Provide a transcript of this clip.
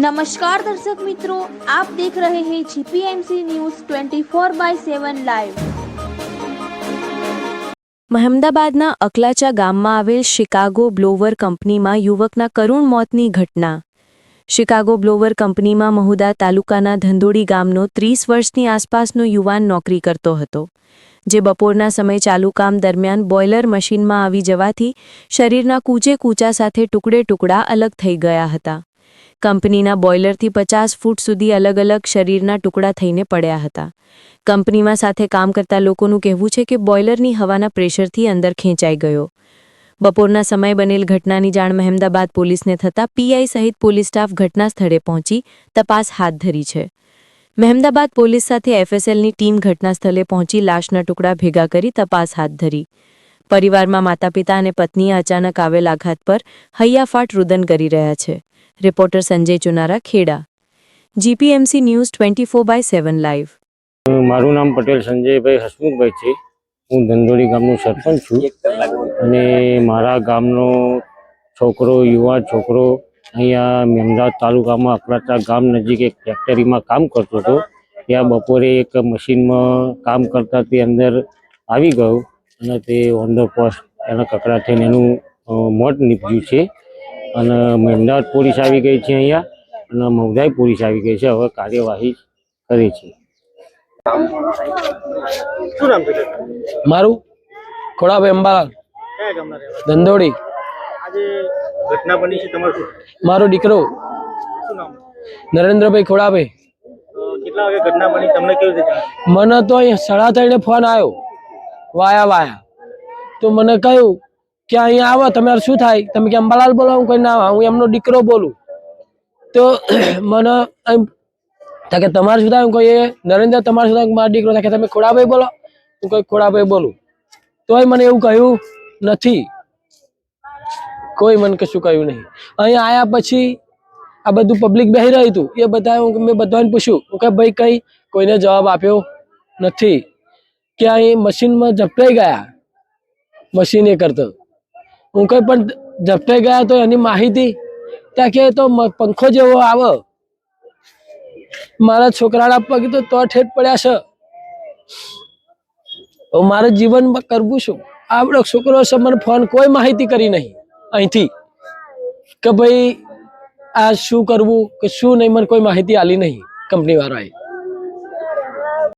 નમસ્કાર દર્શક મિત્રો આપ દેખ રહે હૈ જીપીએમસી ન્યૂઝ 24 બાય 7 લાઈવ મહેમદાબાદના અકલાચા ગામમાં આવેલ શિકાગો બ્લોવર કંપનીમાં યુવકના કરુણ મોતની ઘટના. શિકાગો બ્લોવર કંપનીમાં મહુદા તાલુકાના ધંધોડી ગામનો ત્રીસ વર્ષની આસપાસનો યુવાન નોકરી કરતો હતો, જે બપોરના સમય ચાલુ કામ દરમિયાન બોઇલર મશીનમાં આવી જવાથી શરીરના કૂચે કૂચા સાથે ટુકડે ટુકડા અલગ થઈ ગયા હતા. કંપનીના બોઇલરથી પચાસ ફૂટ સુધી અલગ અલગ શરીરના ટુકડા થઈને પડ્યા હતા. કંપનીમાં સાથે કામ કરતા લોકોનું કહેવું છે કે બોઇલરની હવાના પ્રેશરથી અંદર ખેંચાઈ ગયો. બપોરના સમયે બનેલ ઘટનાની જાણ મહેમદાબાદ પોલીસને થતાં પીઆઈ સહિત પોલીસ સ્ટાફ ઘટના સ્થળે પહોંચી તપાસ હાથ ધરી છે. મહેમદાબાદ પોલીસ સાથે એફએસએલની ટીમ ઘટના સ્થળે પહોંચી લાશના ટુકડા ભેગા કરી તપાસ હાથ ધરી. પરિવારમાં માતા પિતા અને પત્નીએ અચાનક આવેલ આઘાત પર હૈયાફાટ રુદન કરી રહ્યા છે. Reporter Sanjay Chunara, Kheda. GPMC news twenty four by seven live. મારું નામ પટેલ સંજયભાઈ હસમુખભાઈ છે. હું ધંધોળી ગામનો સરપંચ છું અને મારા ગામનો છોકરો, યુવા છોકરો અહીંયા મેમદાદ તાલુકામાં અકલાચા ગામ નજીક એક ફેક્ટરીમાં કામ કરતો હતો. ત્યાં બપોરે એક મશીનમાં કામ કરતા તે અંદર આવી ગયો અને તે ઓન ધ પોસ્ટ એના કકડા થઈને એનું મોત નીપજ્યું છે. અને મહેમદાદ પોલીસ આવી ગઈ છે અહીંયા અને મૌદાઈ પોલીસ આવી ગઈ છે. હવે કાર્યવાહી કરે છે. મારું? ખોડાભાઈ અંબાલાલ. ધંધોડી આજે ઘટના બની છે તમારું શું? મારો દીકરો. નરેન્દ્રભાઈ ખોડાભાઈ. અ, કેટલા વાગે ઘટના બની? તમને કેવી રીતે જાણ? મને તો અહીંયા સાડા ત્રણે ફોન આવ્યો. વાયા વાયા. તો મને કહ્યું કે અહીંયા આવો તમારે શું થાય? તમે કે અંબાલાલ બોલો, હું કોઈ ના હું એમનો દીકરો બોલું. તો મને એમ કે તમારે શું થાય હું કોઈ નરેન્દ્ર તમારે શું થાય મારો દીકરો થાય તમે ખોડાભાઈ બોલો, હું કોઈ ખોડાભાઈ બોલું. તોય મને એવું કહ્યું નથી. કોઈ મને કશું કહ્યું નહીં. અહીંયા આવ્યા પછી આ બધું પબ્લિક બેહી રહ્યું હતું. એ બધા હું મેં બધાને પૂછ્યું. હું કે ભાઈ, કંઈ કોઈને જવાબ આપ્યો નથી. કે અહીં મશીનમાં ઝપટાઈ ગયા? મશીન એ કરતો. હું કઈ પણ ઝપટાઈ ગયા તો એની માહિતી ત્યાં કે તો પંખો જેવો આવે. મારા છોકરાના પગ તો તો ઠેઠ પડ્યા છે. હવે મારે જીવનમાં કરવું શું? આપણો છોકરો છે, મને ફોન કોઈ માહિતી કરી નહીં. અહીંથી કે ભાઈ આ શું કરવું કે શું નહીં, મને કોઈ માહિતી આલી નહીં કંપની વાળાએ.